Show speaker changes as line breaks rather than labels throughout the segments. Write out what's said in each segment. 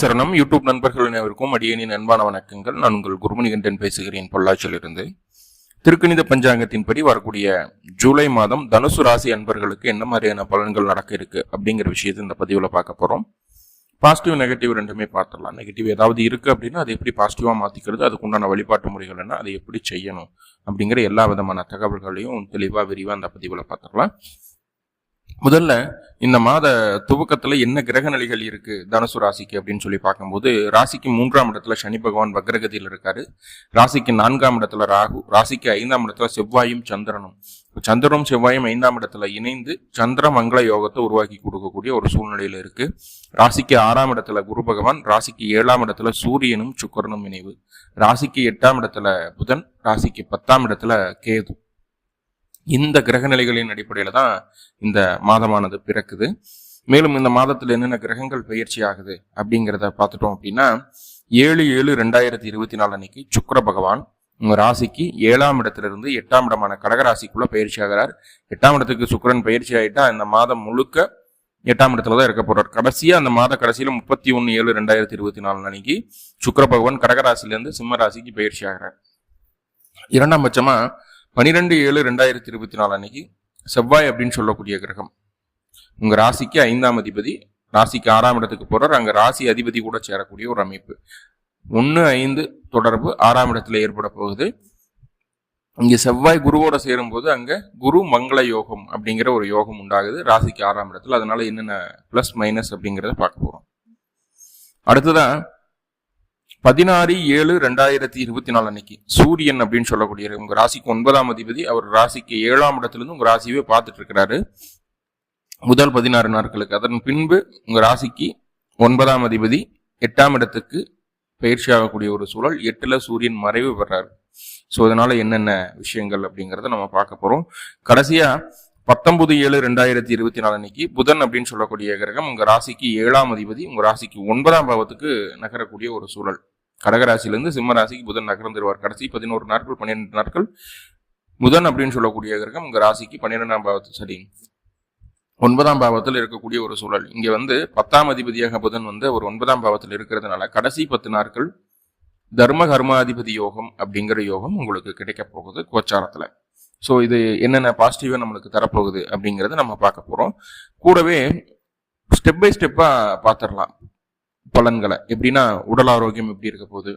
சரணம். யூடியூப் நண்பர்கள் அனைவருக்கும் அடியனின் அன்பான வணக்கங்கள். நான் உங்கள் குருமணிகண்டன் பேசுகிறேன் பொள்ளாச்சியிலிருந்து. திருக்கணித பஞ்சாங்கத்தின்படி வரக்கூடிய ஜூலை மாதம் தனுசு ராசி அன்பர்களுக்கு என்ன மாதிரியான பலன்கள் நடக்க இருக்கு அப்படிங்கிற விஷயத்தை இந்த பதிவில் பார்க்க போகிறோம் பாசிட்டிவ் நெகட்டிவ் ரெண்டுமே பார்த்துடலாம். நெகட்டிவ் ஏதாவது இருக்குது அப்படின்னா அதை எப்படி பாசிட்டிவாக மாற்றிக்கிறது அதுக்கு உண்டான வழிபாட்டு முறைகள் என்ன அதை எப்படி செய்யணும் அப்படிங்கிற எல்லா விதமான தகவல்களையும் தெளிவாக விரிவாக அந்த பதிவில் பார்த்துடலாம். முதல்ல இந்த மாத துவக்கத்துல என்ன கிரக நிலைகள் இருக்கு தனுசு ராசிக்கு அப்படின்னு சொல்லி பார்க்கும்போது ராசிக்கு மூன்றாம் இடத்துல சனி பகவான் வக்ரகதியில் இருக்காரு. ராசிக்கு நான்காம் இடத்துல ராகு ராசிக்கு ஐந்தாம் இடத்துல செவ்வாயும் சந்திரனும். சந்திரனும் செவ்வாயும் ஐந்தாம் இடத்துல இணைந்து சந்திர மங்கள யோகத்தை உருவாக்கி கொடுக்கக்கூடிய ஒரு சூழ்நிலையில இருக்கு. ராசிக்கு ஆறாம் இடத்துல குரு பகவான் ராசிக்கு ஏழாம் இடத்துல சூரியனும் சுக்கரனும் இணைவு. ராசிக்கு எட்டாம் இடத்துல புதன் ராசிக்கு பத்தாம் இடத்துல கேது. இந்த கிரக நிலைகளின் அடிப்படையில் தான் இந்த மாதமானது பிறக்குது. மேலும் இந்த மாதத்தில் என்னென்ன கிரகங்கள் பயிற்சி ஆகுது அப்படிங்கிறத பார்த்துட்டோம் அப்படின்னா ஏழு ஏழு ரெண்டாயிரத்தி இருபத்தி நாலு அன்னைக்கு சுக்கர பகவான் உங்கள் ராசிக்கு ஏழாம் இடத்துல இருந்து எட்டாம் இடமான கடகராசிக்குள்ளே பயிற்சி ஆகிறார். எட்டாம் இடத்துக்கு சுக்கரன் பயிற்சி ஆகிட்டால் இந்த மாதம் முழுக்க எட்டாம் இடத்துல தான் இருக்க போறார். கடைசியா அந்த மாத கடைசியில முப்பத்தி ஒன்று ஏழு ரெண்டாயிரத்தி இருபத்தி நாலு அன்னைக்கு சுக்கர பகவான் கடகராசிலேருந்து சிம்ம ராசிக்கு பயிற்சி ஆகிறார். இரண்டாம் பட்சமா பனிரெண்டு ஏழு ரெண்டாயிரத்தி இருபத்தி நாலு அன்னைக்கு செவ்வாய் அப்படின்னு சொல்லக்கூடிய கிரகம். உங்கள் ராசிக்கு ஐந்தாம் அதிபதி ராசிக்கு ஆறாம் இடத்துக்கு போகிறார் அங்கே ராசி அதிபதி கூட சேரக்கூடிய ஒரு அமைப்பு. ஒன்று ஐந்து தொடர்பு ஆறாம் இடத்துல ஏற்பட போகுது. இங்கே செவ்வாய் குருவோட சேரும்போது அங்கே குரு மங்கள யோகம் அப்படிங்கிற ஒரு யோகம் உண்டாகுது. ராசிக்கு ஆறாம் இடத்துல. அதனால என்னென்ன ப்ளஸ் மைனஸ் அப்படிங்கிறத பார்க்க போகிறோம் அடுத்ததான் பதினாறு ஏழு ரெண்டாயிரத்தி இருபத்தி நாலு அன்னைக்கு சூரியன் அப்படின்னு சொல்லக்கூடிய உங்க ராசிக்கு ஒன்பதாம் அதிபதி அவர் ராசிக்கு ஏழாம் இடத்துலேருந்து உங்க ராசியவே பார்த்துட்டு இருக்கிறாரு. முதல் பதினாறு நாட்களுக்கு. அதன் பின்பு உங்க ராசிக்கு ஒன்பதாம் அதிபதி எட்டாம் இடத்துக்கு பயிற்சி ஆகக்கூடிய ஒரு சூழல் எட்டுல சூரியன் மறைவு பெறாரு. ஸோ அதனால என்னென்ன விஷயங்கள் அப்படிங்கிறத நம்ம பார்க்க போறோம். கடைசியா பத்தொன்பது ஏழு ரெண்டாயிரத்தி இருபத்தி நாலு அன்னைக்கு புதன் அப்படின்னு சொல்லக்கூடிய கிரகம் உங்க ராசிக்கு ஏழாம் அதிபதி உங்க ராசிக்கு ஒன்பதாம் பாவத்துக்கு நகரக்கூடிய ஒரு சூழல். கடகராசிலேருந்து சிம்ம ராசிக்கு புதன் நகர்ந்துருவார் கடைசி பதினோரு நாட்கள் பன்னிரெண்டு நாட்கள். புதன் அப்படின்னு சொல்லக்கூடிய கிரகம் உங்கள் ராசிக்கு பன்னிரெண்டாம் பாவத்து சரி ஒன்பதாம் பாவத்தில் இருக்கக்கூடிய ஒரு சூழல். இங்கே வந்து பத்தாம் அதிபதியாக புதன் வந்து ஒரு ஒன்பதாம் பாவத்தில் இருக்கிறதுனால கடைசி பத்து நாட்கள் தர்ம கர்மாதிபதி யோகம் அப்படிங்கிற யோகம் உங்களுக்கு கிடைக்க போகுது கோச்சாரத்தில். ஸோ இது என்னென்ன பாசிட்டிவாக நம்மளுக்கு தரப்போகுது அப்படிங்கிறத நம்ம பார்க்க போகிறோம் கூடவே ஸ்டெப் பை ஸ்டெப்பாக பார்த்துடலாம். பலன்களை. எப்படின்னா உடல் ஆரோக்கியம் எப்படி இருக்க போகுது?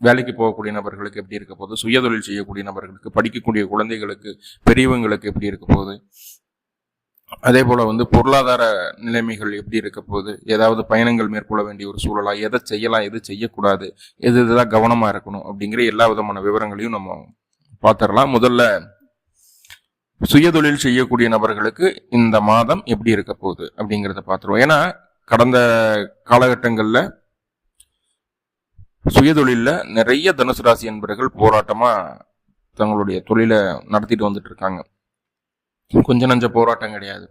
வேலைக்கு போகக்கூடிய நபர்களுக்கு எப்படி இருக்க போகுது? சுயதொழில் செய்யக்கூடிய நபர்களுக்கு படிக்கக்கூடிய குழந்தைகளுக்கு பெரியவங்களுக்கு எப்படி இருக்க போகுது? அதே போல வந்து பொருளாதார நிலைமைகள் எப்படி இருக்க போகுது? ஏதாவது பயணங்கள் மேற்கொள்ள வேண்டிய ஒரு சூழலா? எதை செய்யலாம்? எது செய்யக்கூடாது? எது இதெல்லாம் கவனமா இருக்கணும்? அப்படிங்கிற எல்லா விதமான விவரங்களையும் நம்ம பார்த்துடலாம். முதல்ல சுயதொழில் செய்யக்கூடிய நபர்களுக்கு இந்த மாதம் எப்படி இருக்க போகுது அப்படிங்கிறத பார்த்துருவோம். ஏன்னா கடந்த காலகட்டங்களில் சுயதொழிலில் நிறைய தனுசு ராசி என்பர்கள் போராட்டமாக தங்களுடைய தொழிலை நடத்திட்டு வந்துட்டு இருக்காங்க. கொஞ்ச நஞ்ச போராட்டம் கிடையாது.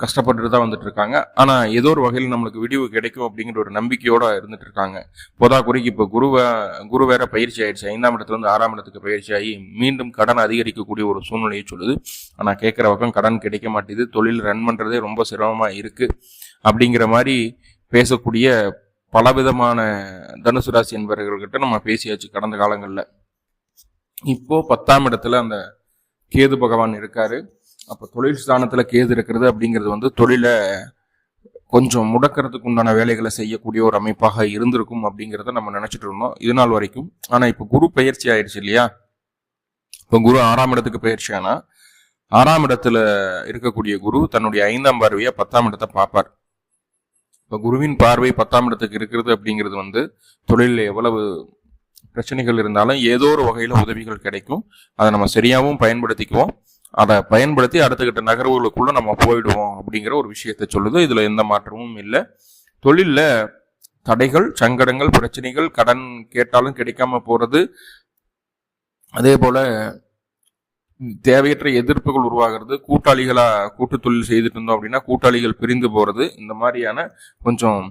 கஷ்டப்பட்டுட்டு தான் வந்துட்டு இருக்காங்க. ஆனால் ஏதோ ஒரு வகையில் நம்மளுக்கு விடிவு கிடைக்கும் அப்படிங்கிற ஒரு நம்பிக்கையோட இருந்துட்டு இருக்காங்க. பொதா குறிக்கு இப்போ குருவை குரு வேற பயிற்சி ஆயிடுச்சு. ஐந்தாம் இடத்துலேருந்து ஆறாம் இடத்துக்கு பயிற்சி ஆகி மீண்டும் கடன் அதிகரிக்கக்கூடிய ஒரு சூழ்நிலையை சொல்லுது. ஆனால் கேட்குற பக்கம் கடன் கிடைக்க மாட்டேது தொழில் ரன் பண்ணுறதே ரொம்ப சிரமமாக இருக்குது அப்படிங்கிற மாதிரி பேசக்கூடிய பலவிதமான தனுசு ராசி என்பவர்கள்கிட்ட நம்ம பேசியாச்சு கடந்த காலங்களில். இப்போ பத்தாம் இடத்துல அந்த கேது பகவான் இருக்காரு. அப்போ தொழில் ஸ்தானத்தில் கேது இருக்கிறது அப்படிங்கிறது வந்து தொழிலை கொஞ்சம் முடக்கிறதுக்கு உண்டான வேலைகளை செய்யக்கூடிய ஒரு அமைப்பாக இருந்திருக்கும் அப்படிங்கிறத நம்ம நினச்சிட்டு இருந்தோம் இது நாள் வரைக்கும். ஆனால் இப்போ குரு பயிற்சி ஆயிடுச்சு இல்லையா? இப்போ குரு ஆறாம் இடத்துக்கு பயிற்சி ஆனால் ஆறாம் இடத்துல இருக்கக்கூடிய குரு தன்னுடைய ஐந்தாம் பார்வையை பத்தாம் இடத்தை பார்ப்பார். இப்போ குருவின் பார்வை பத்தாம் இடத்துக்கு இருக்கிறது அப்படிங்கிறது வந்து தொழிலில் எவ்வளவு பிரச்சனைகள் இருந்தாலும் ஏதோ ஒரு வகையில் உதவிகள் கிடைக்கும். அதை நம்ம சரியாகவும் பயன்படுத்திக்குவோம். அதை பயன்படுத்தி அடுத்தகிட்ட நகர்வுகளுக்குள்ளே நம்ம போயிடுவோம் அப்படிங்கிற ஒரு விஷயத்தை சொல்லுது. இதில் எந்த மாற்றமும் இல்லை. தொழிலில் தடைகள் சங்கடங்கள் பிரச்சனைகள் கடன் கேட்டாலும் கிடைக்காம போகிறது அதே போல் தேவையற்ற எதிர்ப்புகள் உருவாகிறது. கூட்டாளிகளா கூட்டு தொழில் செய்துட்டு இருந்தோம் அப்படின்னா கூட்டாளிகள் பிரிந்து போறது இந்த மாதிரியான கொஞ்சம்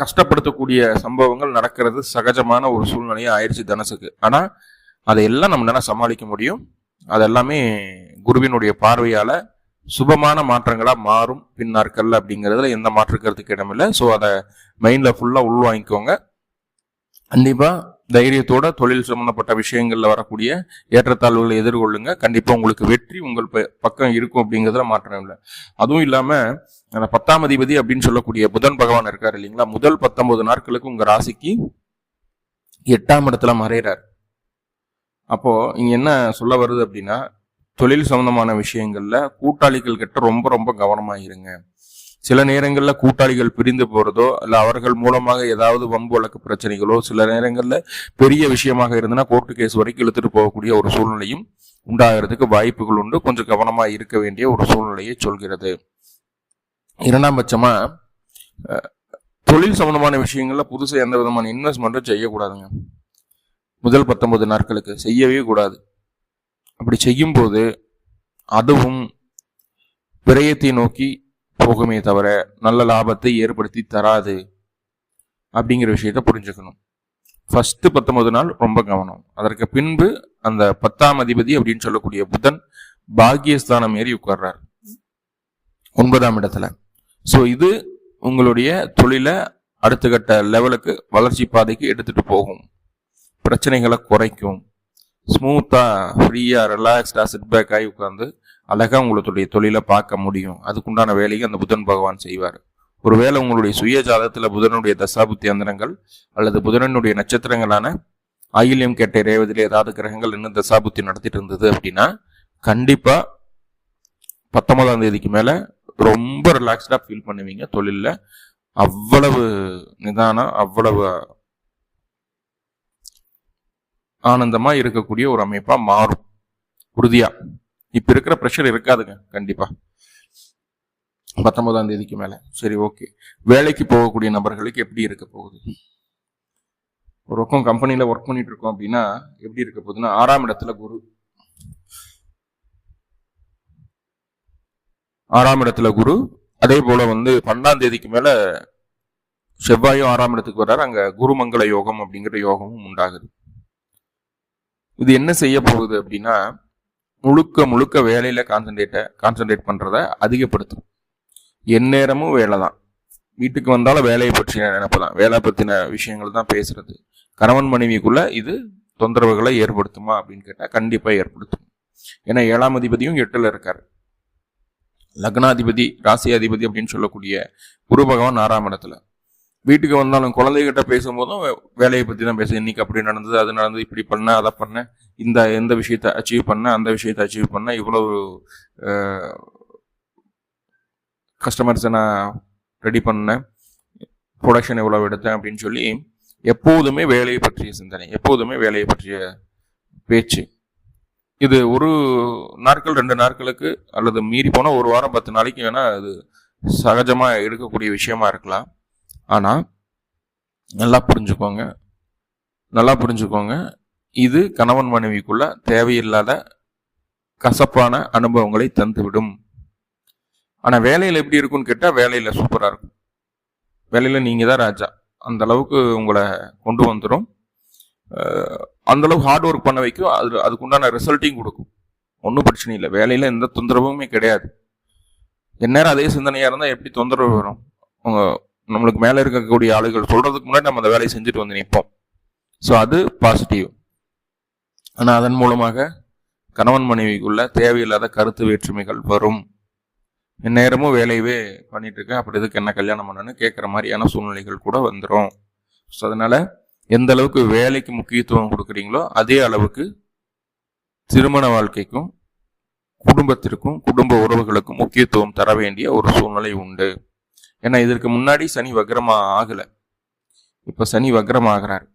கஷ்டப்படுத்தக்கூடிய சம்பவங்கள் நடக்கிறது. சகஜமான ஒரு சூழ்நிலையா ஆயிடுச்சு தனசுக்கு. ஆனா அதையெல்லாம் நம்மளால சமாளிக்க முடியும். அதெல்லாமே குருவினுடைய பார்வையால சுபமான மாற்றங்களா மாறும் பின் நாட்கள்ல அப்படிங்கிறதுல எந்த மாற்றுக்கிறதுக்கு இடமில்லை. ஸோ அதை மைண்ட்ல ஃபுல்லா உள்வாங்கிக்கோங்க. கண்டிப்பா தைரியத்தோட தொழில் சம்பந்தப்பட்ட விஷயங்கள்ல வரக்கூடிய ஏற்றத்தாழ்வுகளை எதிர்கொள்ளுங்க. கண்டிப்பா உங்களுக்கு வெற்றி உங்கள் ப- பக்கம் இருக்கும் அப்படிங்கிறதுல மாற்றம் இல்லை. அதுவும் இல்லாம அந்த பத்தாம் அதிபதி அப்படின்னு சொல்லக்கூடிய புதன் பகவான் இருக்காரு இல்லைங்களா? முதல் பத்தொன்பது நாட்களுக்கு உங்க ராசிக்கு எட்டாம் இடத்துல மறைகிறார் அப்போ இங்க என்ன சொல்ல வருது அப்படின்னா தொழில் சம்பந்தமான விஷயங்கள்ல கூட்டாளிகள் கிட்ட ரொம்ப ரொம்ப கவனமாக இருங்க சில நேரங்களில் கூட்டாளிகள் பிரிந்து போகிறதோ இல்லை அவர்கள் மூலமாக ஏதாவது வம்பு வழக்கு பிரச்சனைகளோ சில நேரங்களில் பெரிய விஷயமாக இருந்தனா கோர்ட்டு கேஸ் வரைக்கும் இழுத்துட்டு போகக்கூடிய ஒரு சூழ்நிலையும் உண்டாகிறதுக்கு வாய்ப்புகள் உண்டு. கொஞ்சம் கவனமாக இருக்க வேண்டிய ஒரு சூழ்நிலையை சொல்கிறது. இரண்டாம் பட்சமாக தொழில் சம்பந்தமான விஷயங்களில் புதுசாக எந்த விதமான இன்வெஸ்ட்மெண்ட்டும் செய்யக்கூடாதுங்க. முதல் பத்தொன்பது நாட்களுக்கு செய்யவே கூடாது. அப்படி செய்யும்போது அதுவும் விரயத்தை நோக்கி போகுமே தவிர நல்ல லாபத்தை ஏற்படுத்தி தராது அப்படிங்கிற விஷயத்த புரிஞ்சுக்கணும். ஃபஸ்ட்டு பத்தொன்பது நாள் ரொம்ப கவனம். அதற்கு பின்பு அந்த பத்தாம் அதிபதி அப்படின்னு சொல்லக்கூடிய புதன் பாக்கியஸ்தானம் ஏறி உட்கார்றார். ஒன்பதாம் இடத்துல. ஸோ இது உங்களுடைய தொழிலை அடுத்த கட்ட லெவலுக்கு வளர்ச்சி பாதைக்கு எடுத்துட்டு போகும். பிரச்சனைகளை குறைக்கும். ஸ்மூத்தாக ஃப்ரீயாக ரிலாக்ஸ்டாக செட்பேக் ஆகி உட்காந்து அழகாக உங்களுடைய தொழிலை பார்க்க முடியும். அதுக்குண்டான வேலையை அந்த புதன் பகவான் செய்வார். ஒருவேளை உங்களுடைய சுய ஜாதகத்துல புதனுடைய தசாபுத்தி அந்தரங்கள் அல்லது புதனனுடைய நட்சத்திரங்களான ஆயில்யம் கேட்ட ரேவதியில் ஏதாவது கிரகங்கள் இன்னும் தசாபுத்தி நடத்திட்டு இருந்தது அப்படின்னா கண்டிப்பாக பத்தொன்பதாம் தேதிக்கு மேலே ரொம்ப ரிலாக்ஸ்டாக ஃபீல் பண்ணுவீங்க தொழிலில். அவ்வளவு நிதானம் அவ்வளவு ஆனந்தமாக இருக்கக்கூடிய ஒரு அமைப்பாக மாறும். உறுதியாக இப்ப இருக்கிற ப்ரெஷர் இருக்காதுங்க கண்டிப்பா. பத்தொன்பதாம் தேதிக்கு மேல. சரி ஓகே வேலைக்கு போகக்கூடிய நபர்களுக்கு எப்படி இருக்க போகுது? ஒரு பக்கம் கம்பெனில ஒர்க் பண்ணிட்டு இருக்கோம் அப்படின்னா எப்படி இருக்க போகுதுன்னா ஆறாம் இடத்துல குரு. ஆறாம் இடத்துல குரு. அதே போல வந்து பன்னெண்டாம் தேதிக்கு மேல செவ்வாயும் ஆறாம் இடத்துக்கு வர்றாரு. அங்க குருமங்கள யோகம் அப்படிங்கிற யோகமும் உண்டாகுது. இது என்ன செய்ய போகுது அப்படின்னா முழுக்க முழுக்க வேலையில் கான்சன்ட்ரேட்டை கான்சென்ட்ரேட் பண்ணுறத அதிகப்படுத்தும். எந்நேரமும் வேலை தான். வீட்டுக்கு வந்தாலும் வேலையை பற்றின நினைப்பு தான். வேலை பற்றின விஷயங்கள் தான் பேசுறது. கணவன் மனைவிக்குள்ளே இது தொந்தரவுகளை ஏற்படுத்துமா அப்படின்னு கேட்டால் கண்டிப்பாக ஏற்படுத்தும். ஏன்னா ஏழாம் அதிபதியும் எட்டில் இருக்கார். லக்னாதிபதி ராசி அதிபதி அப்படின்னு சொல்லக்கூடிய குரு பகவான் ஆறாம் இடத்துல. வீட்டுக்கு வந்தாலும் குழந்தைகிட்ட பேசும்போதும் வேலையை பற்றி தான் பேச இன்னைக்கு அப்படி நடந்தது அது நடந்தது இப்படி பண்ண அதை பண்ண இந்த எந்த விஷயத்தை அச்சீவ் பண்ண அந்த விஷயத்தை அச்சீவ் பண்ண இவ்வளவு கஸ்டமர்ஸை நான் ரெடி பண்ணேன். ப்ரொடக்ஷன் எவ்வளோ எடுத்தேன் அப்படின்னு சொல்லி எப்போதுமே வேலையை பற்றிய சிந்தனை எப்போதுமே வேலையை பற்றிய பேச்சு. இது ஒரு நாட்கள் ரெண்டு நாட்களுக்கு அல்லது மீறி போனால் ஒரு வாரம் பத்து நாளைக்கு வேணால் அது சகஜமாக எடுக்கக்கூடிய விஷயமா இருக்கலாம். ஆனால் நல்லா புரிஞ்சுக்கோங்க. நல்லா புரிஞ்சுக்கோங்க. இது கணவன் மனைவிக்குள்ள தேவையில்லாத கசப்பான அனுபவங்களை தந்துவிடும். ஆனால் வேலையில் எப்படி இருக்கும்னு கேட்டால் வேலையில் சூப்பராக இருக்கும். வேலையில் நீங்கள் தான் ராஜா. அந்த அளவுக்கு உங்களை கொண்டு வந்துடும் அந்தளவுக்கு ஹார்ட் ஒர்க் பண்ண வைக்கும். அது அதுக்குண்டான ரிசல்ட்டையும் கொடுக்கும். ஒன்றும் பிரச்சனை இல்லை. வேலையில் எந்த தொந்தரவுமே கிடையாது. எந்நேரம் அதே சிந்தனையாக இருந்தால் எப்படி தொந்தரவு வரும்? உங்கள் நம்மளுக்கு மேலே இருக்கக்கூடிய ஆளுகள் சொல்கிறதுக்கு முன்னாடி நம்ம அந்த வேலையை செஞ்சுட்டு வந்து நிற்போம். ஸோ அது பாசிட்டிவ் ஆனால் அதன் மூலமாக கணவன் மனைவிக்குள்ள தேவையில்லாத கருத்து வேற்றுமைகள் வரும். நேரமும் வேலையவே பண்ணிட்டு இருக்கேன். அப்படி இதுக்கு என்ன கல்யாணம் பண்ணணும்னு கேட்குற மாதிரியான சூழ்நிலைகள் கூட வந்துடும் ஸோ அதனால எந்த அளவுக்கு வேலைக்கு முக்கியத்துவம் கொடுக்குறீங்களோ அதே அளவுக்கு திருமண வாழ்க்கைக்கும் குடும்பத்திற்கும் குடும்ப உறவுகளுக்கும் முக்கியத்துவம் தர வேண்டிய ஒரு சூழ்நிலை உண்டு. ஏன்னா இதற்கு முன்னாடி சனி வக்ரமா ஆகலை. இப்போ சனி வக்ரம் ஆகிறார்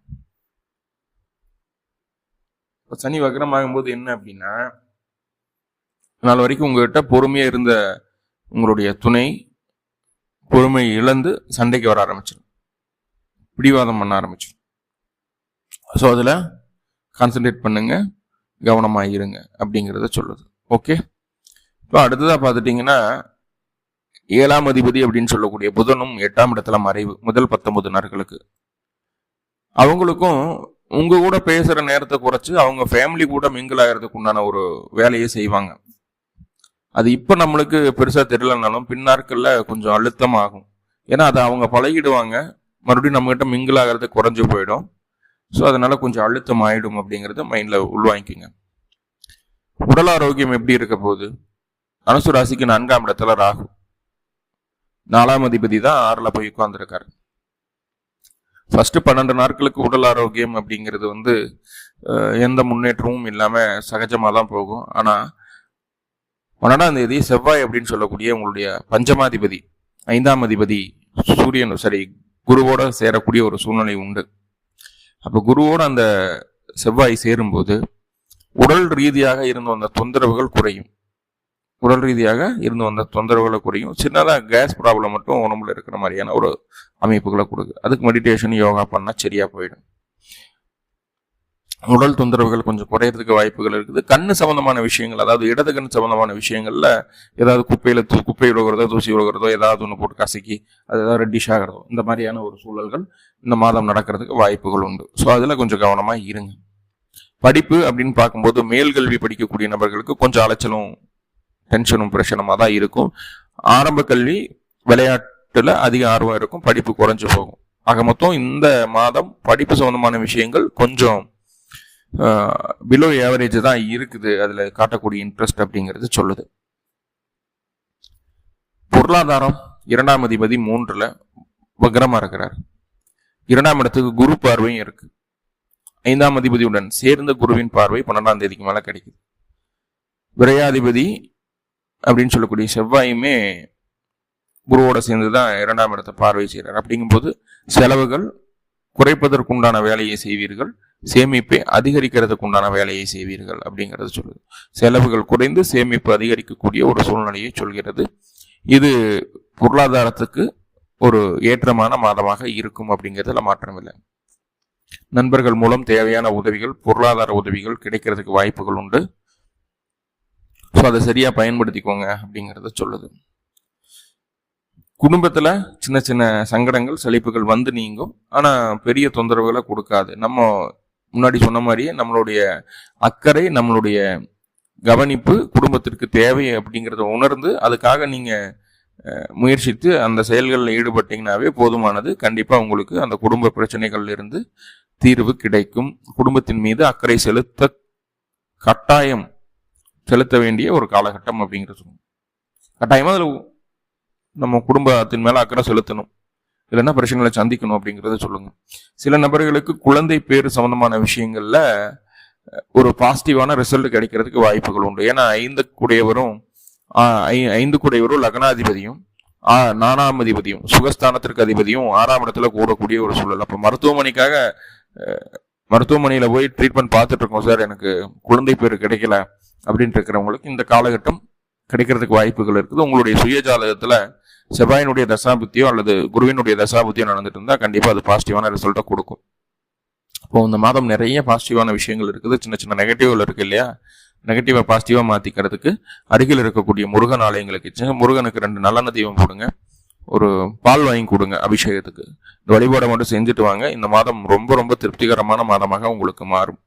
இப்போ சனி வக்ரம் ஆகும்போது என்ன அப்படின்னா நாள் வரைக்கும் உங்ககிட்ட பொறுமையாக இருந்த உங்களுடைய துணை பொறுமை இழந்து சண்டைக்கு வர ஆரம்பிச்சிடும் பிடிவாதம் பண்ண ஆரம்பிச்சிடும் ஸோ அதில் கான்சென்ட்ரேட் பண்ணுங்க கவனமாக இருங்க அப்படிங்கிறத சொல்லுது. ஓகே இப்போ அடுத்ததாக பார்த்துட்டிங்கன்னா ஏழாம் அதிபதி அப்படின்னு சொல்லக்கூடிய புதனும் எட்டாம் இடத்துல மறைவு முதல் பத்தொன்பது நாட்களுக்கு அவங்களுக்கும் உங்க கூட பேசுற நேரத்தை குறைச்சு அவங்க ஃபேமிலி கூட மிங்கிள் ஆகிறதுக்கு உண்டான ஒரு வேலையை செய்வாங்க. அது இப்போ நம்மளுக்கு பெருசாக தெரியலனாலும் பின்னாட்களில் கொஞ்சம் அழுத்தம் ஆகும். ஏன்னா அதை அவங்க பழகிடுவாங்க. மறுபடியும் நம்மகிட்ட மிங்கிள் ஆகிறது குறைஞ்சு போயிடும். ஸோ அதனால கொஞ்சம் அழுத்தம் ஆயிடும் அப்படிங்கிறத மைண்டில் உள்வாங்கிக்கோங்க. உடல் ஆரோக்கியம் எப்படி இருக்க போகுது? அனுசு ராசிக்கு நான்காம் இடத்துல ராகு. நாலாம் அதிபதி தான் ஆறில் போய் உட்காந்துருக்காரு ஃபஸ்ட்டு பன்னெண்டு நாட்களுக்கு உடல் ஆரோக்கியம் அப்படிங்கிறது வந்து எந்த முன்னேற்றமும் இல்லாமல் சகஜமாக தான் போகும். ஆனால் பன்னெண்டாம் தேதி செவ்வாய் அப்படின்னு சொல்லக்கூடிய உங்களுடைய பஞ்சமாதிபதி ஐந்தாம் அதிபதி சூரியன் சரி குருவோட சேரக்கூடிய ஒரு சூழ்நிலை உண்டு. அப்போ குருவோட அந்த செவ்வாய் சேரும்போது உடல் ரீதியாக இருந்த அந்த தொந்தரவுகள் குறையும். உடல் ரீதியாக இருந்து வந்த தொந்தரவுகளை குறையும். சின்னதாக கேஸ் ப்ராப்ளம் மட்டும் உடம்புல இருக்கிற மாதிரியான ஒரு அமைப்புகளை கொடுக்கு. அதுக்கு மெடிடேஷன் யோகா பண்ணால் சரியாக போயிடும். உடல் தொந்தரவுகள் கொஞ்சம் குறையறதுக்கு வாய்ப்புகள் இருக்குது. கண்ணு சம்பந்தமான விஷயங்கள் அதாவது இடது கண் சம்பந்தமான விஷயங்களில் ஏதாவது குப்பையில் தூ குப்பை விழுகிறதோ தூசி விழுகிறதோ ஏதாவது ஒன்று போட்டு கசக்கி அது ஏதாவது ரெட்டிஷ் ஆகிறதோ இந்த மாதிரியான ஒரு சூழல்கள் இந்த மாதம் நடக்கிறதுக்கு வாய்ப்புகள் உண்டு. ஸோ அதில் கொஞ்சம் கவனமாக இருங்க. படிப்பு அப்படின்னு பார்க்கும்போது மேல்கல்வி படிக்கக்கூடிய நபர்களுக்கு கொஞ்சம் அலைச்சலும் டென்ஷனும் பிரச்சனமாக தான் இருக்கும். ஆரம்ப கல்வி விளையாட்டில் அதிக ஆர்வம் இருக்கும். படிப்பு குறைஞ்சு போகும். ஆக மொத்தம் இந்த மாதம் படிப்பு சம்பந்தமான விஷயங்கள் கொஞ்சம் பிலோ ஏவரேஜ் தான் இருக்குது. அதில் காட்டக்கூடிய இன்ட்ரெஸ்ட் அப்படிங்கிறது சொல்லுது. பொருளாதாரம் இரண்டாம் அதிபதி மூன்றில் வக்ரமாக இருக்கிறார். இரண்டாம் இடத்துக்கு குரு பார்வையும் இருக்கு. ஐந்தாம் அதிபதியுடன் சேர்ந்த குருவின் பார்வை பன்னெண்டாம் தேதிக்கு மேலே கிடைக்குது. விரையாதிபதி அப்படின்னு சொல்லக்கூடிய செவ்வாயுமே குருவோட சேர்ந்து தான் இரண்டாம் இடத்தை பார்வை செய்கிறார் அப்படிங்கும்போது செலவுகள் குறைப்பதற்குண்டான வேலையை செய்வீர்கள். சேமிப்பை அதிகரிக்கிறதுக்கு உண்டான வேலையை செய்வீர்கள் அப்படிங்கிறது சொல்லுது. செலவுகள் குறைந்து சேமிப்பு அதிகரிக்கக்கூடிய ஒரு சூழ்நிலையை சொல்கிறது. இது பொருளாதாரத்துக்கு ஒரு ஏற்றமான மாதமாக இருக்கும் அப்படிங்கிறதுல மாற்றமில்லை நண்பர்கள் மூலம் தேவையான உதவிகள் பொருளாதார உதவிகள் கிடைக்கிறதுக்கு வாய்ப்புகள் உண்டு. ஸோ அதை சரியாக பயன்படுத்திக்கோங்க அப்படிங்கிறத சொல்லுது. குடும்பத்தில் சின்ன சின்ன சங்கடங்கள் செழிப்புகள் வந்து நீங்கும். ஆனால் பெரிய தொந்தரவுகளை கொடுக்காது. நம்ம முன்னாடி சொன்ன மாதிரியே நம்மளுடைய அக்கறை நம்மளுடைய கவனிப்பு குடும்பத்திற்கு தேவை அப்படிங்கிறத உணர்ந்து அதுக்காக நீங்கள் முயற்சித்து அந்த செயல்களில் ஈடுபட்டிங்கனாவே போதுமானது. கண்டிப்பாக உங்களுக்கு அந்த குடும்ப பிரச்சனைகளில் இருந்து தீர்வு கிடைக்கும். குடும்பத்தின் மீது அக்கறை செலுத்த கட்டாயம் செலுத்த வேண்டிய ஒரு காலகட்டம் அப்படிங்கிறது கட்டாயமாக அதில் நம்ம குடும்பத்தின் மேலே அக்கறை செலுத்தணும். இல்லைன்னா பிரச்சனைகளை சந்திக்கணும் அப்படிங்கிறத சொல்லுங்க. சில நபர்களுக்கு குழந்தை பேர் சம்பந்தமான விஷயங்கள்ல ஒரு பாசிட்டிவான ரிசல்ட் கிடைக்கிறதுக்கு வாய்ப்புகள் உண்டு. ஏன்னா ஐந்து கூடையவரும் ஐ- ஐந்து கூடையவரும் லக்னாதிபதியும் ஆ நானாம் அதிபதியும் சுகஸ்தானத்திற்கு அதிபதியும் ஆறாம் இடத்துல கூடக்கூடிய ஒரு சூழல். அப்போ மருத்துவமனைக்காக மருத்துவமனையில் போய் ட்ரீட்மெண்ட் பார்த்துட்டு இருக்கோம் சார். எனக்கு குழந்தை பேர் கிடைக்கல. அப்படின்ட்டு இருக்கிறவங்களுக்கு இந்த காலகட்டம் கிடைக்கிறதுக்கு வாய்ப்புகள் இருக்குது. உங்களுடைய சுய ஜாதகத்தில் செவ்வாயினுடைய தசாபுத்தியோ அல்லது குருவினுடைய தசாபுத்தியோ நடந்துட்டு இருந்தால் கண்டிப்பாக அது பாசிட்டிவான ரிசல்ட்டை கொடுக்கும். இப்போ இந்த மாதம் நிறைய பாசிட்டிவான விஷயங்கள் இருக்குது. சின்ன சின்ன நெகட்டிவ்கள் இருக்குது இல்லையா? நெகட்டிவாக பாசிட்டிவாக மாற்றிக்கிறதுக்கு அருகில் இருக்கக்கூடிய முருகன் ஆலயங்களுக்கு சென்று முருகனுக்கு ரெண்டு நல்லெண்ணெய் தீபம் போடுங்க. ஒரு பால் வாங்கி கொடுங்க அபிஷேகத்துக்கு. இந்த வழிபாடை மட்டும் செஞ்சுட்டு வாங்க. இந்த மாதம் ரொம்ப ரொம்ப திருப்திகரமான மாதமாக உங்களுக்கு மாறும்.